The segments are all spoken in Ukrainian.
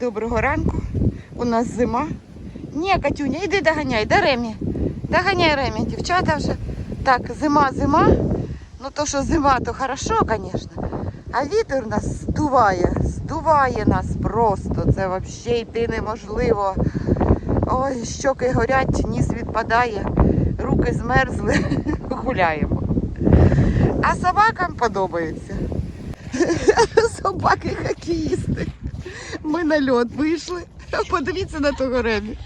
Доброго ранку. У нас зима. Ні, Катюня, іди доганяй, да Ремі. Доганяй Ремі, дівчата вже. Так, зима, зима. Ну то, що зима, то хорошо, звісно. А вітер нас здуває, здуває нас просто. Це взагалі йти неможливо. Ой, щоки горять, ніс відпадає, руки змерзли, гуляємо. А собакам подобається. Собаки хокеїсти. Ми на льот вийшли. Подивіться на того Ремі.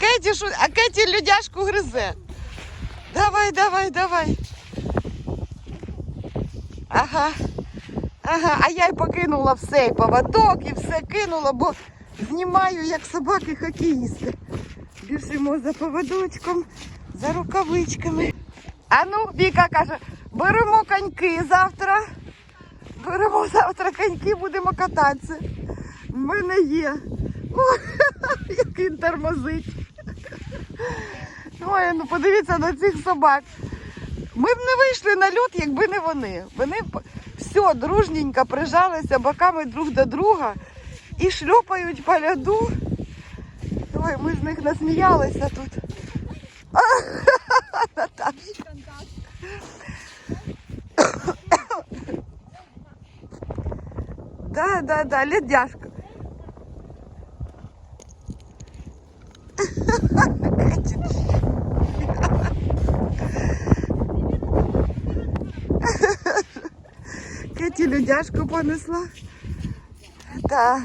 Кеті, шу... а Кеті людяшку гризе. Давай, давай, давай. Ага. Ага, а я й покинула все, і поводок, і все кинула, бо знімаю, як собаки хокеїсти. Біжимо за поводочком, за рукавичками. А ну, Віка каже, беремо коньки завтра. Беремо завтра коньки, будемо кататися. В мене є. Ой, як він тормозить. Ой, ну подивіться на цих собак. Ми б не вийшли на льот, якби не вони. Вони все дружненько прижалися боками друг до друга і шльопають по льоду. Ой, ми з них насміялися тут. Наташа. Да, да, да, ледяшка. Кеті ледяшку понесла. Так.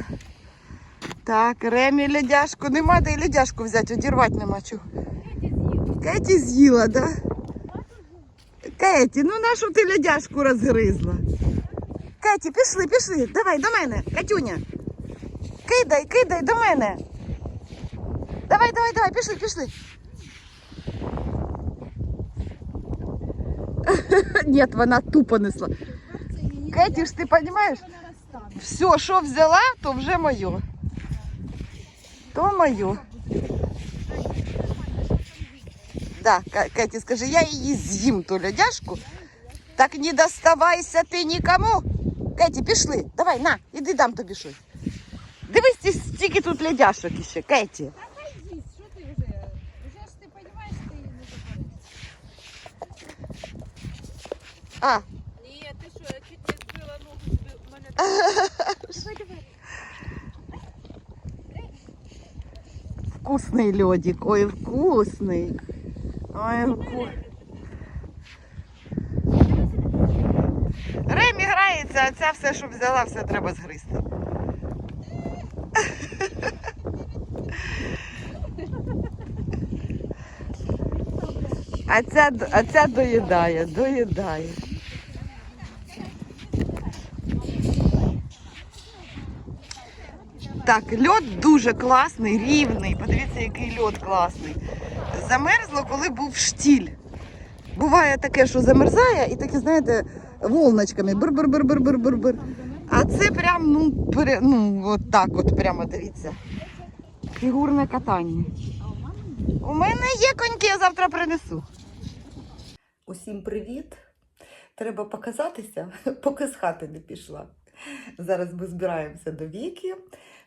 Так, Ремі ледяшку. Нема де й ледяшку взяти, одірвати нема чого. Кеті з'їла, да? Кеті, ну нашу ти ледяшку розгризла? Кеті, пішли, пішли. Давай до мене, Катюня. Кидай, кидай до мене. Давай, давай, давай, пішли, пішли. Ні, вона тупо несла. Кеті ж ти розумієш? Все, що взяла, то вже моє. То моє. Да, Ка- Кеті, скажи, я її з'їм ту льодяшку. Так не доставайся ти нікому. Кеті, пішли. Давай, на, іди дам тобі щось. Дивись, ці- стільки тут льодяшок іще, Кеті. Та хай їсть, що ти вже? Вже ж ти розумієш, ти її не забереш. А, Ні, ти що, я чуть не збила ногу, збила в мене. Давай, давай. вкусний льодик. Ой, вкусний. Ой, вкусний. Грається, а ця все, що взяла, все треба згризти. А ця, а ця доїдає, доїдає. Так, льод дуже класний, рівний. Подивіться, який льод класний. Замерзло, коли був штіль. Буває таке, що замерзає і таке, знаєте, волночками. Бир-бир-бир-бир-бир-бир. А це прям, ну, пере, ну, от так от прямо дивіться. Фігурне катання. У мене є коньки, я завтра принесу. Усім привіт. Треба показатися, поки з хати не пішла. Зараз ми збираємося до Віки.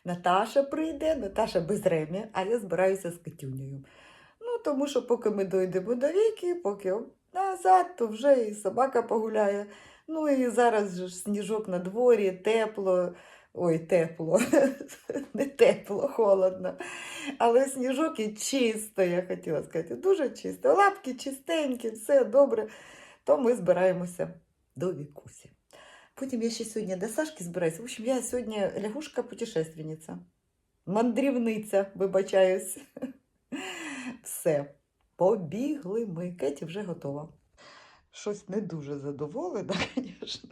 Наташа прийде, Наташа без Ремі, а я збираюся з Катюнею. Ну, тому що поки ми дійдемо до Віки, поки назад, то вже і собака погуляє. Ну і зараз же сніжок на дворі, тепло. Ой, тепло, не тепло, холодно. Але сніжок і чисто, я хотіла сказати, дуже чисто. Лапки чистенькі, все добре. То ми збираємося до Вікусі. Потім я ще сьогодні до Сашки збираюся. В общем, я сьогодні лягушка-путешественниця. Мандрівниця, вибачаюсь. Все. Побігли ми. Кеті вже готова. Щось не дуже задоволена, звісно.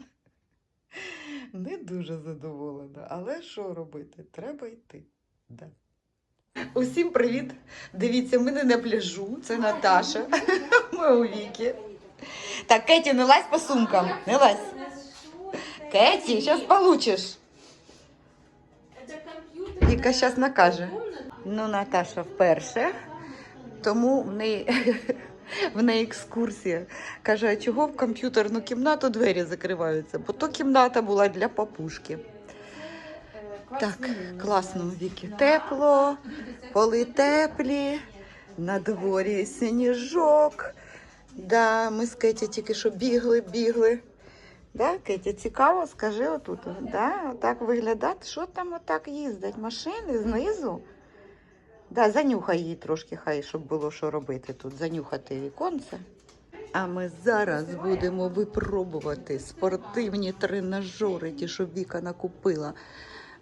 Не дуже задоволена. Але що робити? Треба йти. Да. Усім привіт! Дивіться, ми не на пляжу. Це Наташа. Ми у Віки. Так, Кеті, не лазь по сумкам. Не лазь. Кеті, зараз получиш. Віка зараз накаже. Ну, Наташа вперше, тому в неї, в неї екскурсія. Каже, а чого в комп'ютерну кімнату двері закриваються? Бо то кімната була для папушки. Так, класно, Вікі. Тепло, поли теплі, на дворі сніжок. Да, ми з Кеті тільки що бігли, бігли. Да, Кеті, цікаво, скажи отут. Да, отак виглядати. Що там отак їздять? Машини знизу? Да, занюхай її трошки, хай, щоб було що робити тут, занюхати віконце. А ми зараз будемо випробувати спортивні тренажери, ті, що Віка накупила.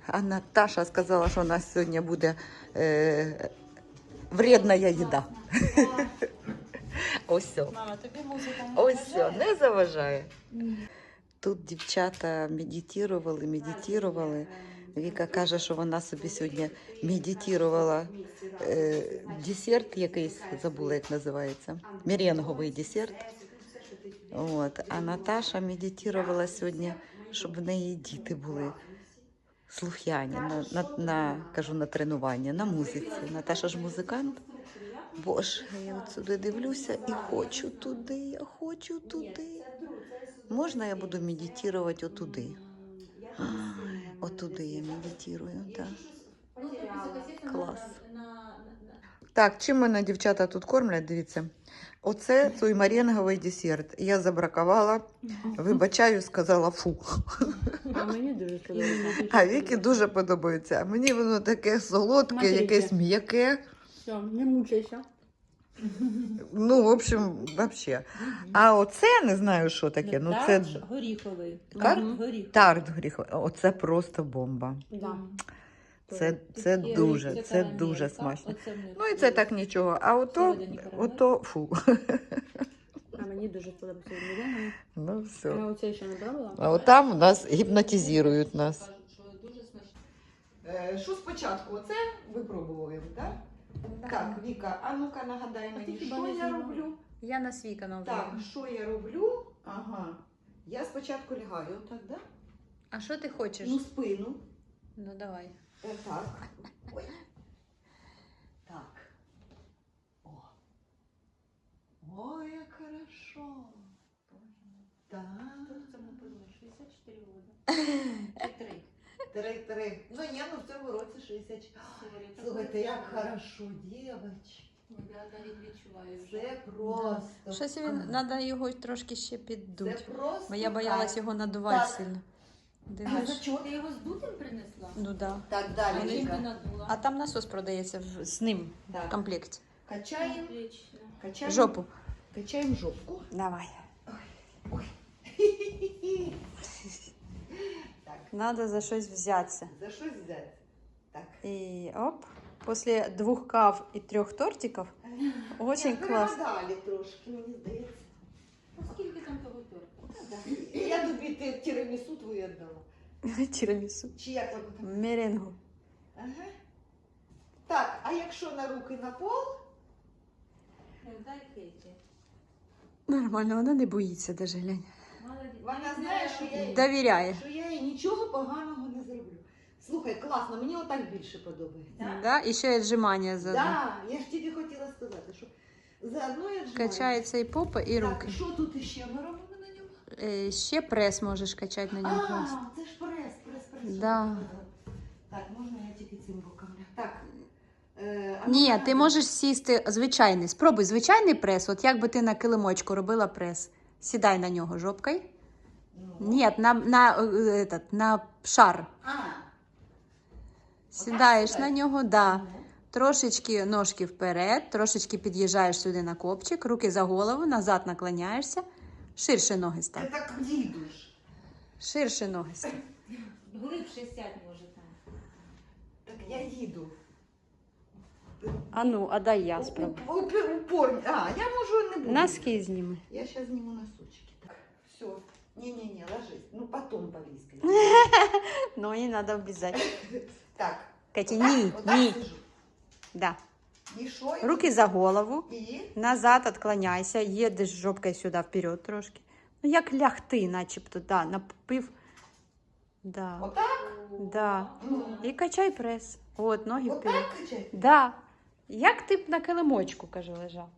А Наташа сказала, що у нас сьогодні буде е, вредна їда. Ось. все. Мама, тобі музика не Ось все, не заважає. Тут дівчата медитували, медитували. Віка каже, що вона собі сьогодні медитувала е, десерт якийсь, забула, як називається. Меренговий десерт. От. А Наташа медитувала сьогодні, щоб в неї діти були слух'яні на, на, на, кажу, на тренування, на музиці. Наташа ж музикант. Боже, я от сюди дивлюся і хочу туди, я хочу туди. Можна я буду медитувати отуди? Ай, Отуди я медитую, так. Клас. Так, чим мене дівчата тут кормлять, дивіться. Оце той маренговий десерт. Я забракувала, вибачаю, сказала фу. А мені дуже подобається. А Вікі дуже подобається. А мені воно таке солодке, Смотрите. якесь м'яке. Все, не мучайся. Ну, в общем, вообще. А оце не знаю, що таке. Ну, це горіховий. Як? Мгм, Горіх. тарт горіховий. Оце просто бомба. Да. Це, це І дуже, це дуже смачно. Оце в них. Ну і це так нічого. А ото, Всередині карамель. ото фу. А мені дуже сподобається міряна. Ну А все. оце ще не пробувала? А от там у нас гіпнотизують нас. Що спочатку? Оце випробуємо, так? Так, Віка, а ну-ка нагадай ти мені, хіба що не я знімала? роблю? Я на свій канал. Так, що я роблю? Ага. Я спочатку лягаю, так, да? А що ти хочеш? Ну, спину. Ну давай. Е, Так. Ой. Так. О. Ой, як хорошо. Так. 64 роки. Три-три. Ну, ні, ну в цьому році 60. Слухайте, як хорошо, дівчатки. Я навіть відчуваю Це просто. Щось він треба його трошки ще Це просто. Бо я боялась його надувати Так. сильно. А Дивиш? за чого? Ти його з дутим принесла? Ну да. Так, А далі. надула? А там насос продається в- з ним в Так. комплекті. Качаємо. Отлично. Качаємо. Жопу. Качаємо жопку. Давай. Ой. Надо за щось взятися. за щось взяти. Так. І оп. Після двох кав і трьох тортиків очень ну, класно. Далі трошки, мені здається. Ну, Скільки там того торку? Да. Я тобі тірамісу твою віддала. Тірамісу. Чи як воно там? Меренгу. Ага. Так, а якщо на руки на пол, Дай Кейті. Нормально, вона не боїться даже глянь. Молодець. Вона знає, що я їй- Довіряє. що я їй нічого поганого не зроблю. Слухай, класно, мені отак більше подобається. Так? Да? І ще й віджимання Так, заодно. да, я ж тільки хотіла сказати, що заодно я віджимаю. Качається і попа, і Так, руки. що тут іще ми робимо на ньому? Е, ще прес можеш качати на ньому. класно. А, це ж прес, прес, прес. Да. Так, можна я тільки цим боком. Так. Е, а Ні, ти можеш сісти звичайний. Спробуй звичайний прес. От як би ти на килимочку робила прес. Сідай на нього жопкою. Ну. Ні, на, на, е, этот, на шар. А, Сідаєш на нього, да. ну. Трошечки ножки вперед, трошечки під'їжджаєш сюди на копчик, руки за голову, назад наклоняєшся. Ширше ноги Ти так дідуш. Ширше ноги став. Глибше сядь може там. Так я їду. А ну, а дай я спробую. Упор. А, я можу не буду. Носки зніми. Я сейчас сниму носочки. Так, все. Не-не-не, ложись. Ну, потом повиской. Ну, не треба облізати. Так. Ні, ні. сижу. Да. Руки за голову. І? Назад отклоняйся, їдеш жопкою сюди вперед трошки. Ну, як лягти, начебто, да, напив. Да. Отак? Да. Ну, І качай прес. От, ноги вперед. отак качати? Да. Як ти б на килимочку, каже, лежав.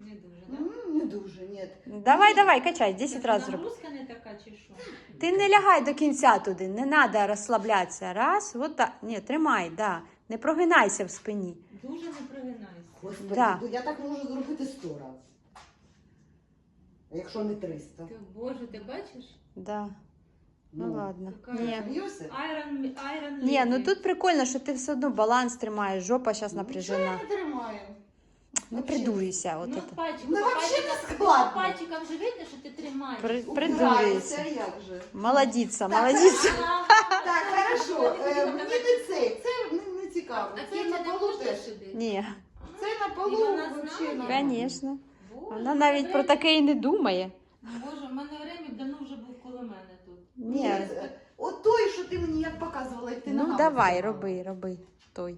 Не дуже, так? М, Не дуже, ні. Давай, давай, качай, 10 разів зроби. Нагрузка не така чи що? Ти не лягай до кінця туди, не треба розслаблятися. Раз, от так. Ні, тримай, да. Не прогинайся в спині. Дуже не прогинайся. Господи, Да. ну я так можу зробити сто разів. Якщо не 300. Ти, Боже, ти бачиш? Да. Ну ладно. Яка Ні. Айрон, айрон Ні, ну тут прикольно, що ти все одно баланс тримаєш, жопа зараз напряжена. я не тримаю. Не придурюйся. От Ну, это. пальчиком, Ну, вообще не пальчиком- складно. Пальчиком же видно, що ти тримаєш. При- Придурюйся. як же. Молодіця, Так, молодіця. Так, хорошо. Е, Мені не цей, це не, не цікаво. А Це на не полу можна теж. сюди? Ні, Це на І полу вона вообще знає? нормально. звісно. Боже, Вона навіть про таке і не думає. Боже, в мене время давно вже був коло мене тут. Ні, е, от той, що ти мені як показувала, як ти Ну ногами давай, тримала. роби, роби той.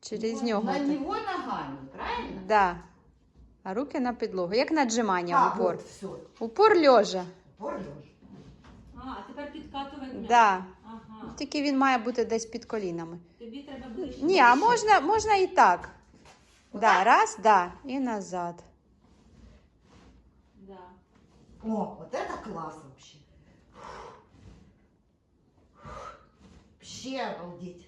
Через Ну, нього. На ти. нього ногами, правильно? Да. А руки на підлогу. Як наджимання в упор. от, все. Упор льожа. Упор лежа. А, тепер підкатувати м'яч. Да. Ага. Тільки він має бути десь під колінами. Тобі треба ще Ні, а можна, можна і так. Да, раз, да, і назад. Да. О, вот это класс вообще. Вообще обалдеть.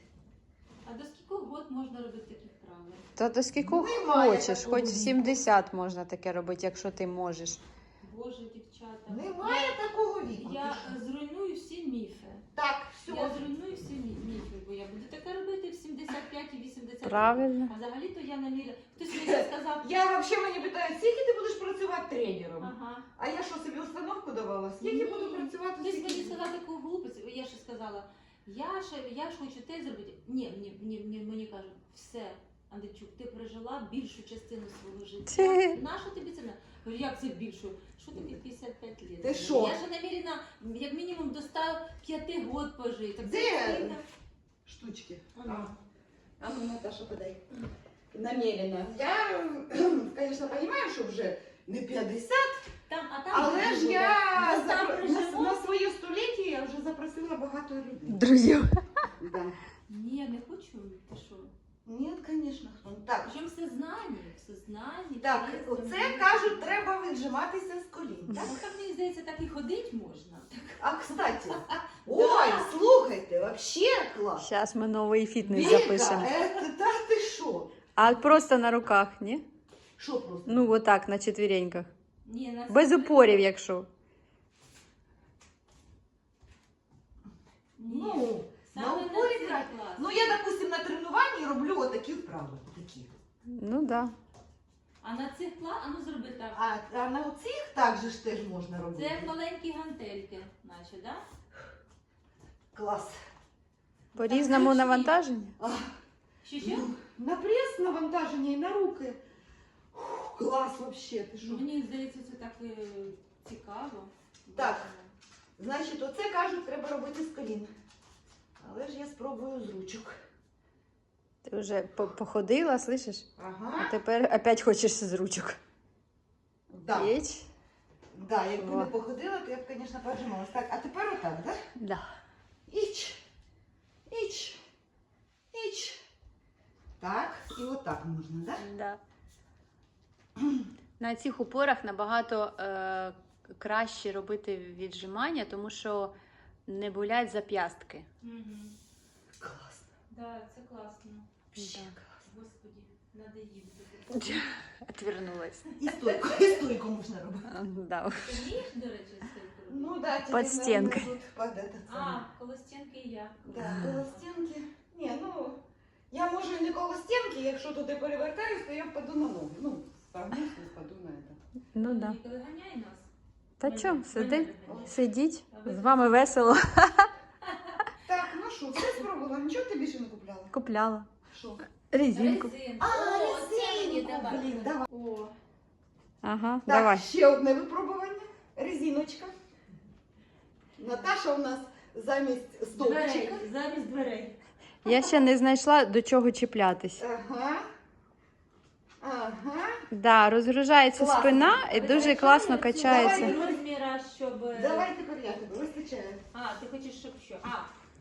А до скількох год можна робити таких правил? Та до скільки Немає хочеш, такого хоч в віку. 70 можна таке робити, якщо ти можеш. Боже, дівчата. Немає такого віку. Я, ти що? зруйную всі міфи. Так, все. Я зруйную всі мі- міфи, бо я буду таке робити в 75 і 80 Правильно. А взагалі-то я наміряю. Хтось мені сказав, Я вообще мені питаю, скільки ти будеш працювати тренером? ага. А я що собі установку давала? Скільки Ні. буду працювати? Хтось мені сказав таку глупость, я ще сказала, я ж, я ж хочу те зробити. Ні, мені, мені, мені, мені кажуть, все, Андрійчук, ти прожила більшу частину свого життя. Нащо тобі це не? Кажу, як це більшу? Що тобі 55 лет? Ти що? Я ж намірена, як мінімум, до 105 год пожити. Так Де? це. Штучки. Ага. А ну, Наташа, подай. Намеренно. Я, конечно, понимаю, що вже не 50, Там, а там але вже ж я Десь там запро- на, на своє століття я вже запросила багато людей. Друзів. Да. Ні, не хочу. Ти що? Ні, звісно. Так, Причому все знані, все знані. так, оце кажуть, треба віджиматися з колін. Ну, Так? так мені здається, так і ходить можна. А кстати, ой, слухайте, вообще клас. Зараз ми новий фітнес запишемо. это, та ти що? А просто на руках, ні? Що просто? Ну, отак, на четвіреньках. Ні, на Без це- упорів, якщо. Ні. Ну, на Саме упорі цей грати. клас. Ну я, допустим, на тренуванні роблю отакі вправи. Такі. Ну да. А на цих кла... а ну зроби так. А, а на оцих також ж теж можна Це робити. як маленькі гантельки, наче, да? Клас. По різному зручні. навантаженню. А, Що що? ну, на прес навантаження і на руки. Клас вообще, ти що? Мені здається, це так е, цікаво. Так. Значить, оце кажуть, треба робити з колін. Але ж я спробую з ручок. Ти вже по- походила, слышиш? Ага. А тепер опять хочеш з ручок. Да. Єть? Да, якби Во. не походила, то я б, звісно, поджималась. Так, а тепер отак, да? Да. Іч. Іч. Іч. Так, і отак можна, да? Да. На цих упорах набагато е, краще робити віджимання, тому що не болять зап'ястки. Угу. Класно. Да, це класно. Класно. Господі, надоїв. Отвернулась. І стойку, і стойку можна робити. Да. Ти вмієш, до речі, стільки? Ну да, тебе, Под наверное. Тут под этот А, коло стінки і я. Да, коло стінки. Ні, ну, я можу і не коло стінки, якщо туди перевертаюсь, то я впаду на ноги. Ну, согнусь впаду на це. Ну да. Ганяй нас. Та Мене- чо, мене сиди, сидіть, з вами весело. Так, ну що, все спробувала, нічого ти більше не купляла? Купляла. Що? Резинку. Резинку. А, О, це мені резинку, давай. блін, давай. О, Ага, Так, давай. ще одне випробування. Резиночка. Наташа у нас замість стовпчика. дверей, замість дверей. Я ще не знайшла до чого чіплятись. Ага. Ага. Да, розгружається Класно. спина і дуже класно качається. Давай. розміра, щоб... е, Давай тепер я тебе вистачає. А, ти хочеш, щоб що? А,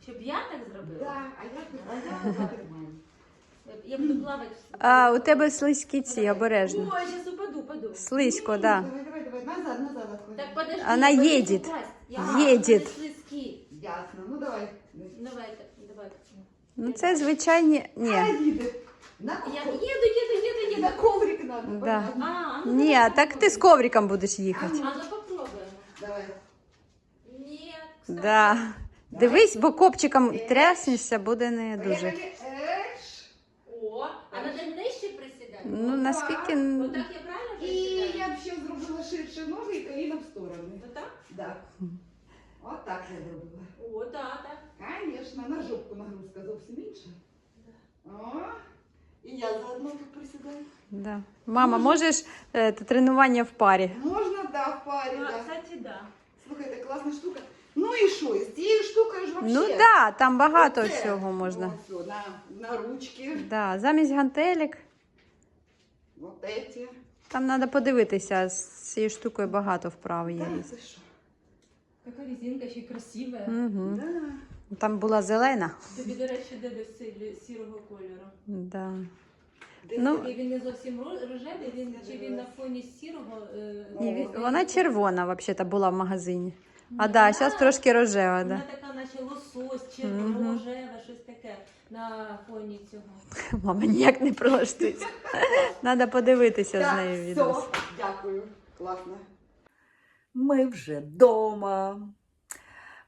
щоб я так зробила? Да, а я, а я. Я буду плавати. А, у тебе слизькі ці, обережно. Ой, я сейчас упаду, упаду. Слизько, да. Давай, давай, давай, назад, назад отходи. Так подожди. Она я боюсь едет. упасть. Я Едет. вони слизькі. Ясно, ну давай. Давайте, давайте. Ну це звичайні. А, Ні. їде. На, Я їду, їду, їду, їду. на коврик надо. Да. понятно. А, ну Ні, давай, так ти з ковриком будеш їхати. А ну попробуємо. Давай. Ні, кстати. Да. Дивись, бо копчиком тряснешся, буде не дуже. Поїхали. Еш. О, а надо нижче присідати? Ну наскільки. н- Отак я правильно І присідаю? я б ще зробила ширше ноги і коліна в сторони. Отак? Да. От так я зробила. О, да, так. Конечно, на жопку нагрузка зовсім інша. О, і я заодно тут присідаю. Да. Мама, можеш е, тренування в парі? Можна, да, в парі, Ну, да. кстати, да. Слухайте, класна штука. Ну і що, з цією штукою ж вообще. Ну так, да, там багато Оце. всього можна. Ось, о, на, на ручки. Да. Замість гантелек, Вот эти. там треба подивитися, з цією штукою багато вправ є. Да, це що? Така резинка ще й красива. Угу. Да. Там була зелена. Тобі, до речі, де до сірого кольору. Да. Десь Ну, він не зовсім рожевий, він чи він на фоні сірого. е, Ні, він- вона червона взагалі була в магазині. А Ну, да, зараз трошки рожева, Вона да. така, наче лосось, чи Мгм. рожеве, щось таке на фоні цього. Мама ніяк не прилаштується. Треба подивитися з нею відео. все, дякую. Класно. Ми вже вдома.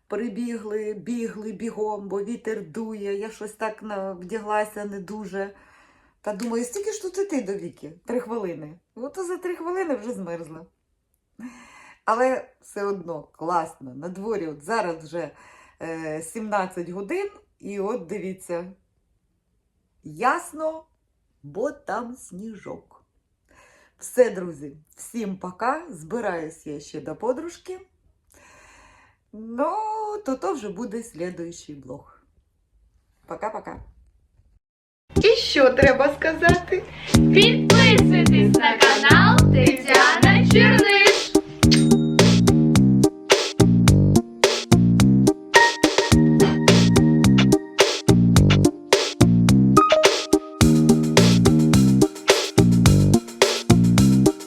Прибігли, бігли бігом, бо вітер дує. Я щось так вдяглася не дуже. Та думаю, стільки ж тут іти до віки? Три хвилини. От за три хвилини вже змерзла. Але все одно класно. На дворі от зараз вже е, 17 годин, і от дивіться. Ясно, бо там сніжок. Все, друзі, всім пока. Збираюсь я ще до подружки. Ну, то тоже будет следующий блог. Пока-пока. І що треба сказати? Подписывайтесь на канал Тетя